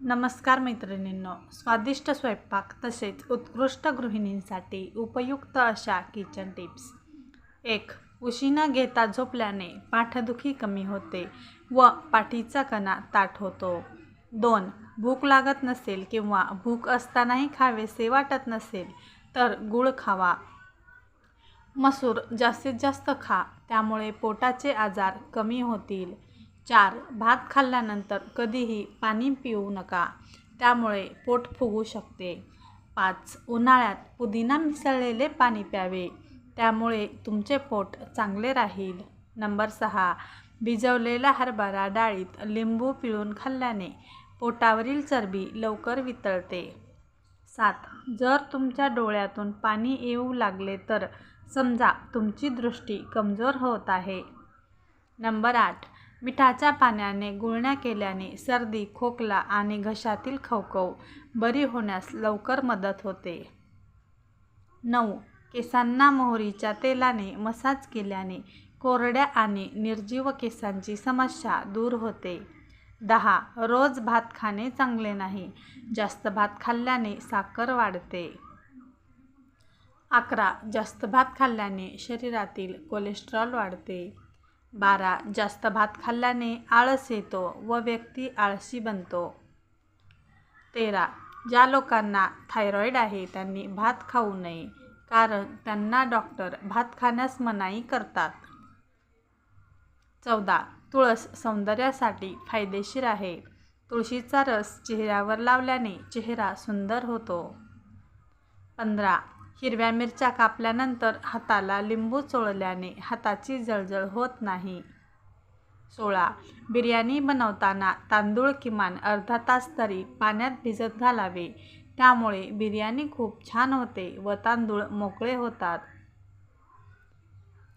नमस्कार मैत्रिणींनो. स्वादिष्ट स्वयंपाक तसेच उत्कृष्ट गृहिणींसाठी उपयुक्त अशा किचन टिप्स एक उशी न घेता झोपल्याने पाठदुखी कमी होते व पाठीचा कणा ताठ होतो. दोन भूक लागत नसेल किंवा भूक असतानाही खावेसे वाटत नसेल तर गूळ खावा. मसूर जास्तीत जास्त खा त्यामुळे पोटाचे आजार कमी होतील. चार भात खाल्ल्यानंतर कधीही पाणी पिऊ नका त्यामुळे पोट फुगू शकते. पाच उन्हाळ्यात पुदिना मिसळलेले पाणी प्यावे त्यामुळे तुमचे पोट चांगले राहील. नंबर सहा भिजवलेला हरभरा डाळीत लिंबू पिळून खाल्ल्याने पोटावरील चरबी लवकर वितळते. सात जर तुमच्या डोळ्यातून पाणी येऊ लागले तर समजा तुमची दृष्टी कमजोर होत आहे. नंबर आठ मिठाच्या पाण्याने गुळण्या केल्याने सर्दी खोकला आणि घशातील खवखव बरी होण्यास लवकर मदत होते. नऊ. केसांना मोहरीच्या तेलाने मसाज केल्याने कोरड्या आणि निर्जीव केसांची समस्या दूर होते. दहा. रोज भात खाणे चांगले नाही. जास्त भात खाल्ल्याने साखर वाढते. अकरा. जास्त भात खाल्ल्याने शरीरातील कोलेस्ट्रॉल वाढते. बारा जास्त भात खाल्ल्याने आळस येतो व व्यक्ती आळशी बनतो. तेरा ज्या लोकांना थायरॉईड आहे त्यांनी भात खाऊ नये कारण त्यांना डॉक्टर भात खाण्यास मनाई करतात. चौदा तुळस सौंदर्यासाठी फायदेशीर आहे. तुळशीचा रस चेहऱ्यावर लावल्याने चेहरा सुंदर होतो. पंधरा हिरव्या मिरच्या कापल्यानंतर हाताला लिंबू चोळल्याने हाताची जळजळ होत नाही. सोळा. बिर्याणी बनवताना तांदूळ किमान अर्धा तास तरी पाण्यात भिजत घालावे. त्यामुळे बिर्याणी खूप छान होते व तांदूळ मोकळे होतात.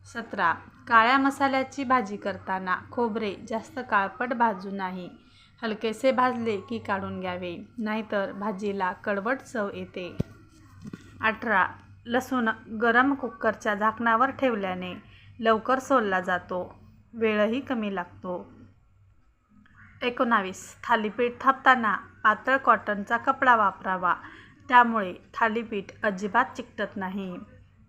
सतरा. काळ्या मसाल्याची भाजी करताना खोबरे जास्त काळपट भाजू नाही. हलकेसे भाजले की काढून घ्यावे. नाहीतर भाजीला कडवट चव येते. अठरा. लसूण गरम कुकरच्या झाकणावर ठेवल्याने लवकर सोलला जातो. वेळही कमी लागतो. एकोणावीस. थालीपीठ थापताना पातळ कॉटनचा कपडा वापरावा. त्यामुळे थालीपीठ अजिबात चिकटत नाही.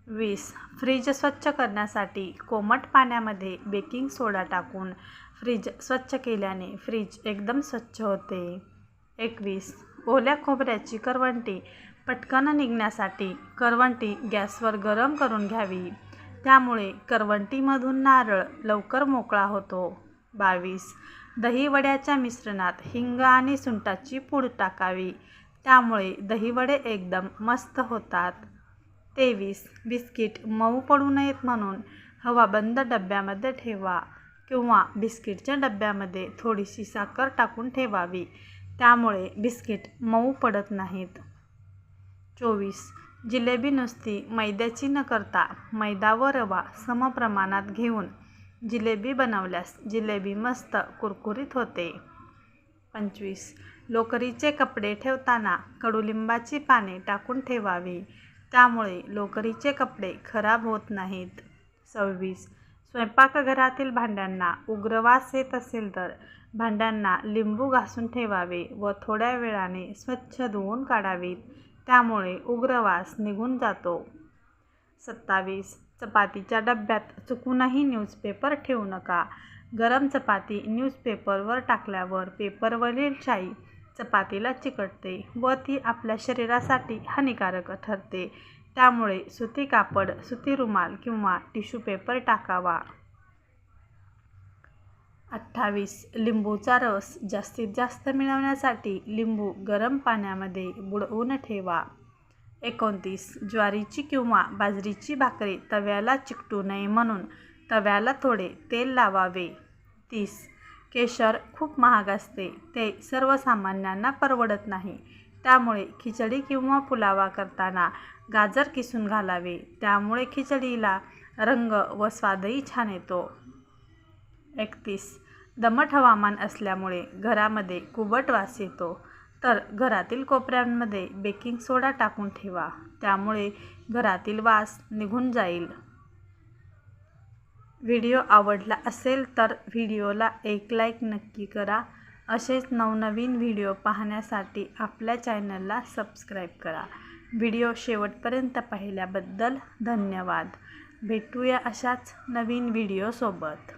वीस. फ्रीज स्वच्छ करण्यासाठी कोमट पाण्यामध्ये बेकिंग सोडा टाकून फ्रीज स्वच्छ केल्याने फ्रीज एकदम स्वच्छ होते. एकवीस. ओल्या खोबऱ्याची करवंटी पटकन निघण्यासाठी करवंटी गॅसवर गरम करून घ्यावी. त्यामुळे करवंटीमधून नारळ लवकर मोकळा होतो. बावीस. दहीवड्याच्या मिश्रणात हिंग आणि सुंटाची पूड टाकावी. त्यामुळे दहीवडे एकदम मस्त होतात. तेवीस. बिस्किट मऊ पडू नयेत म्हणून हवाबंद डब्यामध्ये ठेवा किंवा बिस्किटच्या डब्यामध्ये थोडीशी साखर टाकून ठेवावी. त्यामुळे बिस्किट मऊ पडत नाहीत. चोवीस. जिलेबी नुसती मैद्याची न करता मैदा व रवा समप्रमाणात घेऊन जिलेबी बनवल्यास जिलेबी मस्त कुरकुरीत होते. पंचवीस. लोकरीचे कपडे ठेवताना कडुलिंबाची पाने टाकून ठेवावी. त्यामुळे लोकरीचे कपडे खराब होत नाहीत. सव्वीस. स्वयंपाकघरातील भांड्यांना उग्रवास येत असेल तर भांड्यांना लिंबू घासून ठेवावे व थोड्या वेळाने स्वच्छ धुवून काढावीत. त्यामुळे उग्रवास निघून जातो. सत्तावीस. चपातीच्या डब्यात चुकूनही न्यूजपेपर ठेवू नका. गरम चपाती न्यूजपेपरवर टाकल्यावर पेपरवरील शाई चपातीला चिकटते व ती आपल्या शरीरासाठी हानिकारक ठरते. त्यामुळे सुती कापड सुती रुमाल किंवा टिश्यू पेपर टाकावा. अठ्ठावीस. लिंबूचा रस जास्तीत जास्त मिळवण्यासाठी लिंबू गरम पाण्यामध्ये बुडवून ठेवा. एकोणतीस. ज्वारीची किंवा बाजरीची भाकरी तव्याला चिकटू नये म्हणून तव्याला थोडे तेल लावावे. तीस. केशर खूप महाग असते ते सर्वसामान्यांना परवडत नाही. त्यामुळे खिचडी किंवा पुलावा करताना गाजर किसून घालावे त्यामुळे खिचडीला रंग व स्वादही छान येतो. एकतीस. दमट हवामान असल्यामुळे घरामध्ये कुबट वास येतो. तर घरातील कोपऱ्यांमध्ये बेकिंग सोडा टाकून ठेवा. त्यामुळे घरातील वास निघून जाईल. व्हिडिओ आवडला असेल तर व्हिडिओला एक लाईक नक्की करा. असेच नवनवीन व्हिडिओ पाहण्यासाठी आपल्या चॅनलला सबस्क्राईब करा. व्हिडिओ शेवटपर्यंत पाहिल्याबद्दल धन्यवाद. भेटूया अशाच नवीन व्हिडिओसोबत.